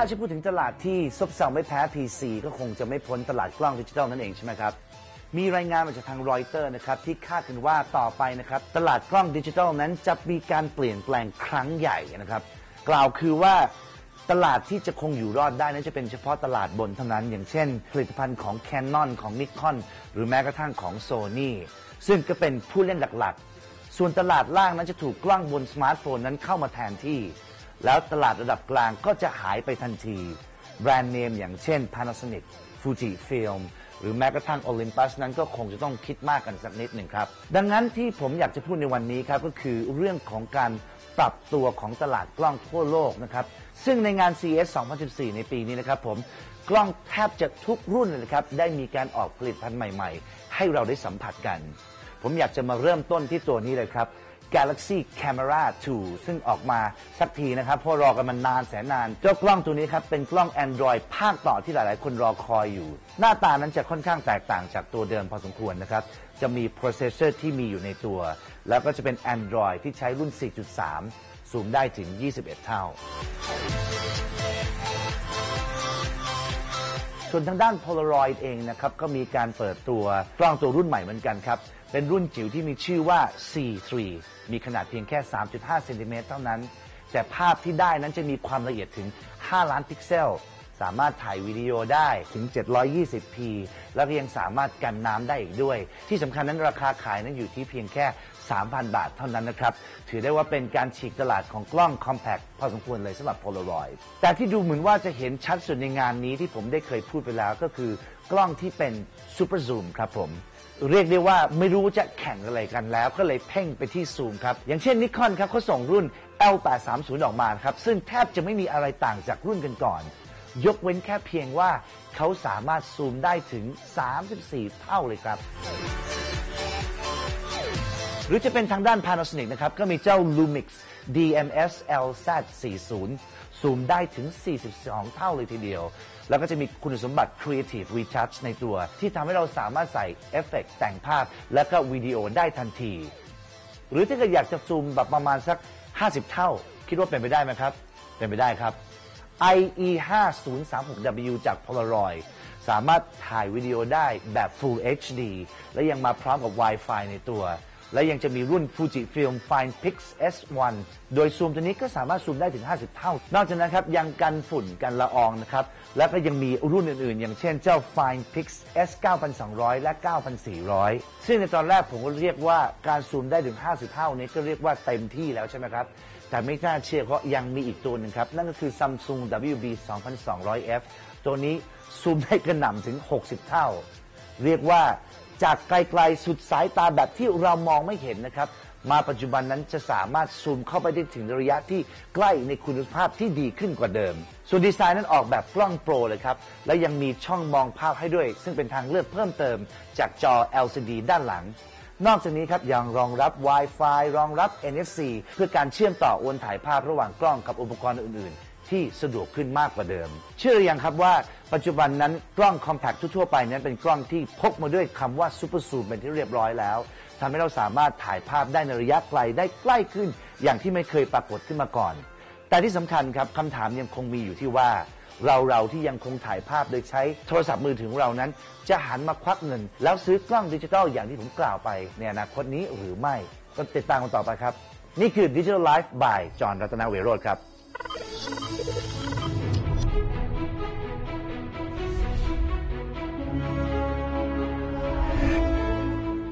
าจะพูดถึงตลาดที่ซบเซาไม่แพ้ PC ก็คงจะไม่พ้นตลาดกล้องดิจิทัลนั่นเองใช่ไหมครับ มีรายงานมาจากทางรอยเตอร์นะครับที่คาดกันว่าต่อไปนะครับตลาดกล้องดิจิทัลนั้นจะมีการเปลี่ยนแปลงครั้งใหญ่นะครับ กล่าวคือว่าตลาดที่จะคงอยู่รอดได้นั้นจะเป็นเฉพาะตลาดบนเท่านั้น อย่างเช่น ผลิตภัณฑ์ของ Canon ของ Nikon หรือแม้กระทั่งของ Sony ซึ่งก็เป็นผู้เล่นหลักๆ ส่วนตลาดล่างนั้นจะถูกกล้องบนสมาร์ทโฟนนั้นเข้ามาแทนที่ แล้วตลาดระดับกลางก็จะหายไปทันที แบรนด์เนมอย่างเช่น Panasonic Fujifilm หรือแม้กระทั่ง Olympus นั้นก็คงจะต้องคิดมากกันสักนิดหนึ่งครับ ดังนั้นที่ผมอยากจะพูดในวันนี้ครับก็คือเรื่องของการปรับตัวของตลาดกล้องทั่วโลกนะครับ ซึ่งในงาน CES 2014 ในปีนี้นะครับผมกล้องแทบจะทุกรุ่นเลยนะครับ ได้มีการออกผลิตภัณฑ์ใหม่ ๆ ให้เราได้สัมผัสกัน ผมอยากจะมาเริ่มต้นที่ตัวนี้เลยครับ Galaxy Camera 2 ซึ่งออกมาสักทีนะครับ เพราะรอกันมานานแสนนาน เจ้ากล้องตัวนี้ครับ เป็นกล้อง Android ภาคต่อที่หลาย ๆ คนรอคอยอยู่ หน้าตานั้นจะค่อนข้างแตกต่างจากตัวเดิมพอสมควรนะครับ จะมี processor ที่มีอยู่ในตัว แล้วก็จะเป็น Android ที่ใช้รุ่น 4.3 ซูมได้ถึง 21 เท่า ส่วนทางด้าน Polaroid เองนะครับก็มีการเปิดตัวกล้องตัวรุ่นใหม่เหมือนกันครับ เป็นรุ่นจิ๋วที่มีชื่อว่า C3 มีขนาดเพียงแค่ 3.5เซนติเมตรเท่านั้น แต่ภาพที่ได้นั้นจะมีความละเอียดถึง 5 ล้านพิกเซล สามารถถ่ายวิดีโอได้ถึง 720p แล้วก็ยังสามารถกันน้ำได้อีกด้วย ที่สำคัญนั้นราคาขายนั้นอยู่ที่เพียงแค่ 3,000 บาทเท่านั้นนะครับ ถือได้ว่าเป็นการฉีกตลาดของกล้อง Compact พอสมควรเลยสำหรับ Polaroid แต่ที่ดูเหมือนว่าจะเห็นชัดสุดในงานนี้ที่ผมได้เคยพูดไปแล้วก็คือกล้องที่เป็น Super Zoom ครับผมเรียกได้ว่าไม่รู้จะแข่งอะไรกันแล้ว ก็เลยเพ่งไปที่ซูมครับ อย่างเช่นนิคอนครับเขาส่งรุ่น L830 ออกมาครับ ซึ่งแทบจะไม่มีอะไรต่างจากรุ่นกันก่อน ยกเว้นแค่เพียงว่าเขาสามารถซูมได้ถึง 34 เท่าเลยครับ หรือจะเป็นทางด้าน Panasonic นะครับ ก็มีเจ้า Lumix DMS LZ40 ซูมได้ถึง 42 เท่าเลยทีเดียว แล้วก็จะมีคุณสมบัติ Creative Retouch ในตัว ที่ทำให้เราสามารถใส่เอฟเฟกต์แต่งภาพ และก็วิดีโอได้ทันที หรือถ้าเกิดอยากจะซูมแบบประมาณสัก 50 เท่า คิดว่าเป็นไปได้ไหมครับ เป็นไปได้ครับ IE 5036W จาก Polaroid สามารถถ่ายวิดีโอได้แบบ Full HD และยังมาพร้อมกับ Wi-Fi ในตัว และยังจะมีรุ่น Fujifilm Fine Pix S1 โดยซูมตัวนี้ก็สามารถซูมได้ถึง 50 เท่า นอกจากนั้นครับยังกันฝุ่นกันละอองนะครับ แล้วก็ยังมีรุ่นอื่นๆ อย่างเช่นเจ้า Fine Pix S 9200 และ 9400 ซึ่งในตอนแรกผมก็เรียกว่าการซูมได้ถึง 50 เท่านี้ก็เรียกว่าเต็มที่แล้วใช่ไหมครับแต่ไม่น่าเชื่อเพราะยังมีอีกตัวหนึ่งครับ นั่นก็คือ Samsung WB 2200F ตัวนี้ซูมได้กระหน่ำถึง 60 เท่า เรียกว่า จากไกลๆ สุดสายตาแบบที่เรามองไม่เห็นนะครับ มาปัจจุบันนั้นจะสามารถซูมเข้าไปได้ถึงระยะที่ใกล้ในคุณภาพที่ดีขึ้นกว่าเดิม ส่วนดีไซน์นั้นออกแบบกล้องโปรเลยครับ และยังมีช่องมองภาพให้ด้วย ซึ่งเป็นทางเลือกเพิ่มเติม จากจอ LCD ด้านหลัง นอกจากนี้ครับยังรองรับ Wi-Fi รองรับ NFC เพื่อการเชื่อมต่อโอนถ่ายภาพระหว่างกล้องกับอุปกรณ์อื่นๆ ที่สะดวกขึ้นมากกว่าเดิม เชื่อหรือยังครับว่าปัจจุบันนั้นกล้อง Compact ทั่วๆไปนั้นเป็นกล้องที่พกมาด้วยคำว่า Super Zoom เป็นที่เรียบร้อยแล้วทำให้เราสามารถถ่ายภาพได้ในระยะไกลได้ใกล้ขึ้น อย่างที่ไม่เคยปรากฏขึ้นมาก่อน แต่ที่สำคัญครับคำถามยังคงมีอยู่ที่ว่า เราเราที่ยังคงถ่ายภาพโดยใช้โทรศัพท์มือถือของเรานั้น จะหันมาควักเงิน แล้วซื้อกล้องดิจิทัลอย่างที่ผมกล่าวไปในอนาคตนี้หรือไม่ก็ติดตามกันต่อไปครับ นี่คือ Digital Life by จอห์นรัตนเวโรธครับ